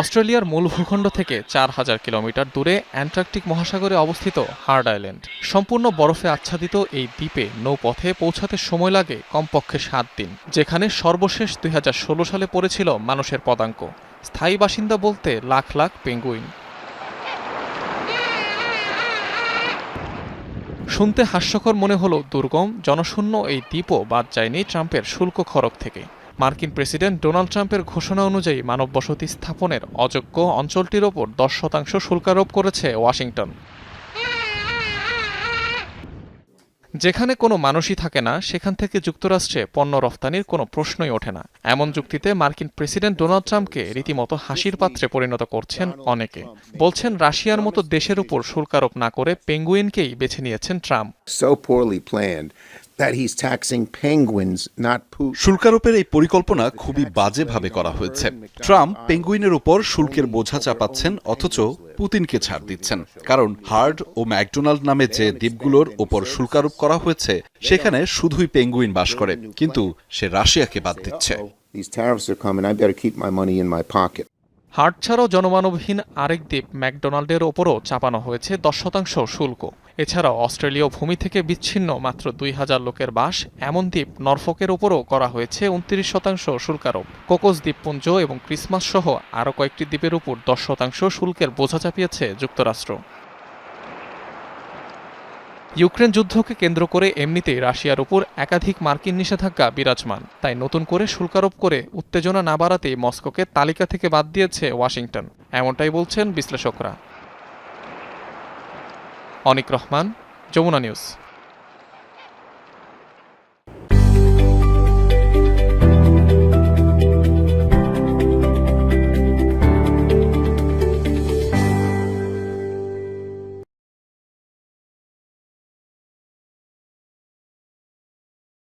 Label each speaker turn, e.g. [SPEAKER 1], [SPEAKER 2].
[SPEAKER 1] অস্ট্রেলিয়ার মূল ভূখণ্ড থেকে চার হাজার কিলোমিটার দূরে অ্যান্টার্কটিক মহাসাগরে অবস্থিত হার্ড আইল্যান্ড। সম্পূর্ণ বরফে আচ্ছাদিত এই দ্বীপে নৌপথে পৌঁছাতে সময় লাগে কমপক্ষে সাত দিন, যেখানে সর্বশেষ দুই হাজার ষোলো সালে পড়েছিল মানুষের পদাঙ্ক। স্থায়ী বাসিন্দা বলতে লাখ লাখ পেঙ্গুইন। শুনতে হাস্যকর মনে হলো দুর্গম, জনশূন্য এই দ্বীপও বাদ যায়নি ট্রাম্পের শুল্ক খরক থেকে। মার্কিন প্রেসিডেন্ট ডোনাল্ড ট্রাম্পের ঘোষণা অনুযায়ী মানব বসতি স্থাপনের অযোগ্য অঞ্চলটির ওপর দশ শতাংশ শুল্কারোপ করেছে ওয়াশিংটন। যেখানে কোনো মানুষই থাকে না, সেখান থেকে যুক্তরাষ্ট্রে পণ্য রফতানির কোনো প্রশ্নই ওঠে না। এমন যুক্তিতে মার্কিন প্রেসিডেন্ট ডোনাল্ড ট্রাম্পকে রীতিমতো হাসির পাত্রে পরিণত করছেন অনেকে। বলছেন, রাশিয়ার মতো দেশের উপর শুল্কারোপ না করে পেঙ্গুইনকেই বেছে নিয়েছেন Trump.
[SPEAKER 2] So poorly planned that he's taxing penguins, not Putin.
[SPEAKER 3] শুল্কারোপের এই পরিকল্পনা খুবই বাজেভাবে করা হয়েছে ট্রাম্প পেঙ্গুইনের উপর শুল্কের বোঝা চাপাচ্ছেন অথচ পুতিনকে ছাড় দিচ্ছেন কারণ হার্ড ও ম্যাকডোনাল্ড নামে যে দ্বীপগুলোর ওপর শুল্কারোপ করা হয়েছে সেখানে শুধুই পেঙ্গুইন বাস করে কিন্তু সে রাশিয়াকে বাদ দিচ্ছে
[SPEAKER 2] These tariffs are coming. I better keep my money in my pocket.
[SPEAKER 1] হাট ছাড়াও জনমানবহীন আরেক দ্বীপ ম্যাকডোনাল্ডের ওপরও চাপানো হয়েছে দশ শতাংশ শুল্ক। এছাড়াও অস্ট্রেলীয় ভূমি থেকে বিচ্ছিন্ন মাত্র দুই হাজার লোকের বাস এমন দ্বীপ নরফকের ওপরও করা হয়েছে উনত্রিশ শতাংশ শুল্কারোপ। কোকোস দ্বীপপুঞ্জ এবং ক্রিসমাস সহ আরও কয়েকটি দ্বীপের উপর দশ শতাংশ শুল্কের বোঝা চাপিয়েছে যুক্তরাষ্ট্র। ইউক্রেন যুদ্ধকে কেন্দ্র করে এমনিতেই রাশিয়ার উপর একাধিক মার্কিন নিষেধাজ্ঞা বিরাজমান। তাই নতুন করে শুল্কারোপ করে উত্তেজনা না বাড়াতেই মস্কোকে তালিকা থেকে বাদ দিয়েছে ওয়াশিংটন। এমনটাই বলছেন বিশ্লেষকরা। অনিক রহমান, যমুনা নিউজ।